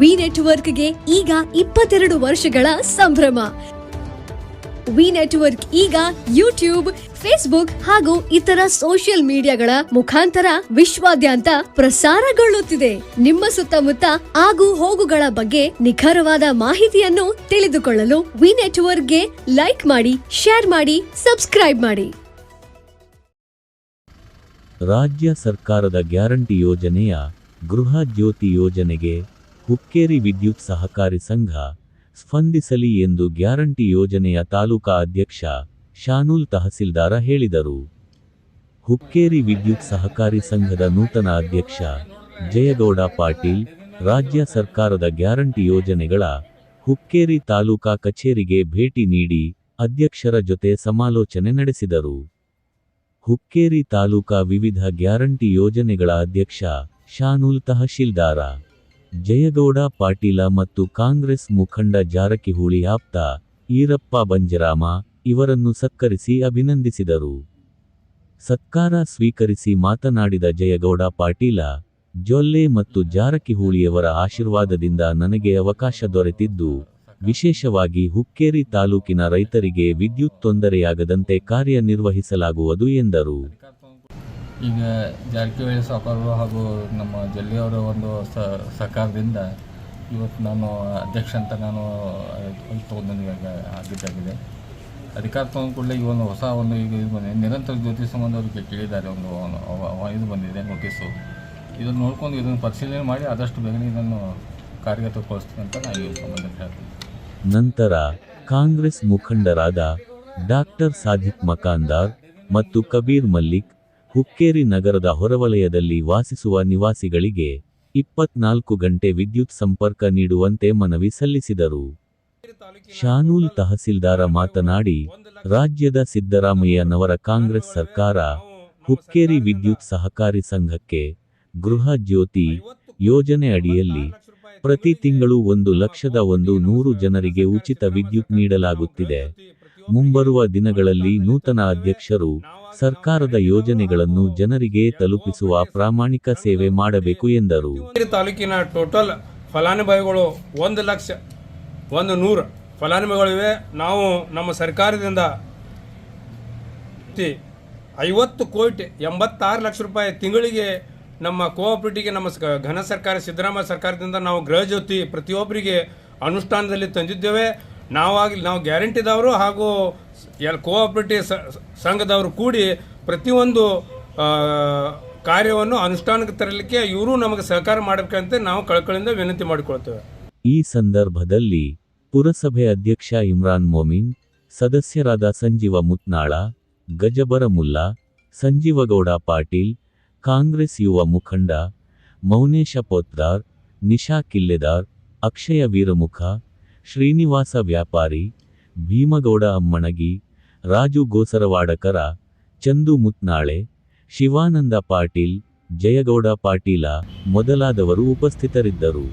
V ನೆಟ್ವರ್ಕ್ಗೆ ಈಗ ಇಪ್ಪತ್ತೆರಡು ವರ್ಷಗಳ ಸಂಭ್ರಮ. ವಿ ನೆಟ್ವರ್ಕ್ ಈಗ ಯೂಟ್ಯೂಬ್, ಫೇಸ್ಬುಕ್ ಹಾಗೂ ಇತರ ಸೋಷಿಯಲ್ ಮೀಡಿಯಾಗಳ ಮುಖಾಂತರ ವಿಶ್ವಾದ್ಯಂತ ಪ್ರಸಾರಗೊಳ್ಳುತ್ತಿದೆ. ನಿಮ್ಮ ಸುತ್ತಮುತ್ತ ಆಗು ಹೋಗುಗಳ ಬಗ್ಗೆ ನಿಖರವಾದ ಮಾಹಿತಿಯನ್ನು ತಿಳಿದುಕೊಳ್ಳಲು ವಿ ನೆಟ್ವರ್ಕ್ಗೆ ಲೈಕ್ ಮಾಡಿ, ಶೇರ್ ಮಾಡಿ, ಸಬ್ಸ್ಕ್ರೈಬ್ ಮಾಡಿ. ರಾಜ್ಯ ಸರ್ಕಾರದ ಗ್ಯಾರಂಟಿ ಯೋಜನೆಯ ಗೃಹ ಜ್ಯೋತಿ ಯೋಜನೆಗೆ ಹುಕ್ಕೇರಿ ವಿದ್ಯುತ್ ಸಹಕಾರಿ ಸಂಘ ಸ್ಪಂದಿಸಲಿ ಎಂದು ಗ್ಯಾರಂಟಿ ಯೋಜನೆಯ ತಾಲೂಕಾ ಅಧ್ಯಕ್ಷ ಶಾನೂಲ್ ತಹಸೀಲ್ದಾರ ಹೇಳಿದರು. ಹುಕ್ಕೇರಿ ವಿದ್ಯುತ್ ಸಹಕಾರಿ ಸಂಘದ ನೂತನ ಅಧ್ಯಕ್ಷ ಜಯಗೌಡ ಪಾಟೀಲ್, ರಾಜ್ಯ ಸರ್ಕಾರದ ಗ್ಯಾರಂಟಿ ಯೋಜನೆಗಳ ಹುಕ್ಕೇರಿ ತಾಲೂಕಾ ಕಚೇರಿಗೆ ಭೇಟಿ ನೀಡಿ ಅಧ್ಯಕ್ಷರ ಜೊತೆ ಸಮಾಲೋಚನೆ ನಡೆಸಿದರು. ಹುಕ್ಕೇರಿ ತಾಲೂಕಾ ವಿವಿಧ ಗ್ಯಾರಂಟಿ ಯೋಜನೆಗಳ ಅಧ್ಯಕ್ಷ ಶಾನೂಲ್ ತಹಶೀಲ್ದಾರ ಜಯಗೌಡ, ಪಾಟೀಲ ಮತ್ತು ಕಾಂಗ್ರೆಸ್ ಮುಖಂಡ ಜಾರಕಿಹೊಳಿ ಆಪ್ತ ಈರಪ್ಪ ಬಂಜರಾಮ ಇವರನ್ನು ಸತ್ಕರಿಸಿ ಅಭಿನಂದಿಸಿದರು. ಸತ್ಕಾರ ಸ್ವೀಕರಿಸಿ ಮಾತನಾಡಿದ ಜಯಗೌಡ, ಪಾಟೀಲ, ಜೊಲ್ಲೆ ಮತ್ತು ಜಾರಕಿಹೊಳಿಯವರ ಆಶೀರ್ವಾದದಿಂದ ನನಗೆ ಅವಕಾಶ ದೊರೆತಿದ್ದು, ವಿಶೇಷವಾಗಿ ಹುಕ್ಕೇರಿ ತಾಲೂಕಿನ ರೈತರಿಗೆ ವಿದ್ಯುತ್ ತೊಂದರೆಯಾಗದಂತೆ ಕಾರ್ಯನಿರ್ವಹಿಸಲಾಗುವುದು ಎಂದರು. ಈಗ ಜಾರಕಿಹೊಳಿ ಸಾವುಕಾರರು ಹಾಗೂ ನಮ್ಮ ಜಲ್ಲಿಯವರ ಒಂದು ಸಹಕಾರದಿಂದ ಇವತ್ತು ನಾನು ಅಧ್ಯಕ್ಷ ಅಂತ ನಾನು ತೊಗೊಂಡು ಇವಾಗ ಆಗಿದ್ದಾಗಿದೆ. ಅಧಿಕಾರ ತಗೊಂಡು ಕೂಡಲೇ ಈ ಒಂದು ಹೊಸ ಒಂದು ಈಗ ಇದು ಬಂದಿದೆ. ನಿರಂತರ ಜ್ಯೋತಿ ಸಂಬಂಧ ಅವರಿಗೆ ಕೇಳಿದ್ದಾರೆ ಒಂದು ಇದು ಬಂದಿದೆ, ನೋಟಿಸು. ಇದನ್ನು ನೋಡ್ಕೊಂಡು ಇದನ್ನು ಪರಿಶೀಲನೆ ಮಾಡಿ ಆದಷ್ಟು ಬೇಗನೆ ಇದನ್ನು ಕಾರ್ಯಗತಗೊಳಿಸ್ತೀನಿ ಅಂತ ನಾನು ಈ ಸಂಬಂಧ ಹೇಳ್ತೀನಿ. ನಂತರ ಕಾಂಗ್ರೆಸ್ ಮುಖಂಡರಾದ ಡಾಕ್ಟರ್ ಸಾದಿಕ್ ಮಕಾಂದಾರ್ ಮತ್ತು ಕಬೀರ್ ಮಲ್ಲಿಕ್ ಹುಕ್ಕೇರಿ ನಗರದ ಹೊರವಲಯದಲ್ಲಿ ವಾಸಿಸುವ ನಿವಾಸಿಗಳಿಗೆ ಇಪ್ಪತ್ನಾಲ್ಕು ಗಂಟೆ ವಿದ್ಯುತ್ ಸಂಪರ್ಕ ನೀಡುವಂತೆ ಮನವಿ ಸಲ್ಲಿಸಿದರು. ಶಾನೂಲ್ ತಹಸೀಲ್ದಾರ ಮಾತನಾಡಿ, ರಾಜ್ಯದ ಸಿದ್ದರಾಮಯ್ಯನವರ ಕಾಂಗ್ರೆಸ್ ಸರ್ಕಾರ ಹುಕ್ಕೇರಿ ವಿದ್ಯುತ್ ಸಹಕಾರಿ ಸಂಘಕ್ಕೆ ಗೃಹ ಜ್ಯೋತಿ ಯೋಜನೆ ಅಡಿಯಲ್ಲಿ ಪ್ರತಿ ತಿಂಗಳು ಒಂದು ಲಕ್ಷದ ಒಂದು ನೂರು ಜನರಿಗೆ ಉಚಿತ ವಿದ್ಯುತ್ ನೀಡಲಾಗುತ್ತಿದೆ. ಮುಂಬರುವ ದಿನಗಳಲ್ಲಿ ನೂತನ ಅಧ್ಯಕ್ಷರು ಸರ್ಕಾರದ ಯೋಜನೆಗಳನ್ನು ಜನರಿಗೆ ತಲುಪಿಸುವ ಪ್ರಾಮಾಣಿಕ ಸೇವೆ ಮಾಡಬೇಕು ಎಂದರು. ತಾಲೂಕಿನ ಟೋಟಲ್ ಫಲಾನುಭವಿಗಳು ಒಂದು ಲಕ್ಷ ಒಂದು ನೂರು ಫಲಾನುಭವಿಗಳಿವೆ ನಾವು ನಮ್ಮ ಸರ್ಕಾರದಿಂದ ಐವತ್ತು ಕೋಟಿ ಎಂಬತ್ತಾರು ಲಕ್ಷ ರೂಪಾಯಿ ತಿಂಗಳಿಗೆ ನಮ್ಮ ಕೋಆಪರೇಟಿವ್ಗೆ ನಮ್ಮ ಘನ ಸರ್ಕಾರ, ಸಿದ್ದರಾಮಯ್ಯ ಸರ್ಕಾರದಿಂದ ನಾವು ಗೃಹ ಜ್ಯೋತಿ ಪ್ರತಿಯೊಬ್ಬರಿಗೆ ಅನುಷ್ಠಾನದಲ್ಲಿ ತಂದಿದ್ದೇವೆ. ನಾವಾಗಿ, ನಾವು ಗ್ಯಾರಂಟಿದವರು ಹಾಗೂ ಎಲ್ ಕೋಆಪರೇಟಿವ್ ಸಂಘದವರು ಕೂಡಿ ಪ್ರತಿಯೊಂದು ಕಾರ್ಯವನ್ನು ಅನುಷ್ಠಾನಕ್ಕೆ ತರಲಿಕ್ಕೆ ಇವರು ನಮಗೆ ಸಹಕಾರ ಮಾಡಬೇಕಂತ ನಾವು ಕಳಕಳಿಯಿಂದ ವಿನಂತಿ ಮಾಡಿಕೊಳ್ತೇವೆ. ಈ ಸಂದರ್ಭದಲ್ಲಿ ಪುರಸಭೆ ಅಧ್ಯಕ್ಷ ಇಮ್ರಾನ್ ಮೊಮಿನ್, ಸದಸ್ಯರಾದ ಸಂಜೀವ ಮುತ್ನಾಳ, ಗಜಬರ ಮುಲ್ಲಾ, ಸಂಜೀವಗೌಡ ಪಾಟೀಲ್, ಕಾಂಗ್ರೆಸ್ ಯುವ ಮುಖಂಡ ಮೌನೇಶ ಪೋತ್ರಾರ್, ನಿಶಾ ಕಿಲ್ಲೆದಾರ್, ಅಕ್ಷಯ ವೀರಮುಖ, ಶ್ರೀನಿವಾಸ ವ್ಯಾಪಾರಿ ಭೀಮಗೌಡ ಅಮ್ಮಣಗಿ, ರಾಜು ಗೋಸರವಾಡಕರ, ಚಂದು ಮುತ್ನಾಳೆ, ಶಿವಾನಂದ ಪಾಟೀಲ್, ಜಯಗೌಡ ಪಾಟೀಲ ಮೊದಲಾದವರು ಉಪಸ್ಥಿತರಿದ್ದರು.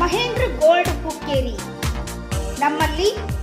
ಮಹೇಂದ್ರ ಗೋಲ್ಡ್ ಹುಕ್ಕೇರಿ ನಮ್ಮಲ್ಲಿ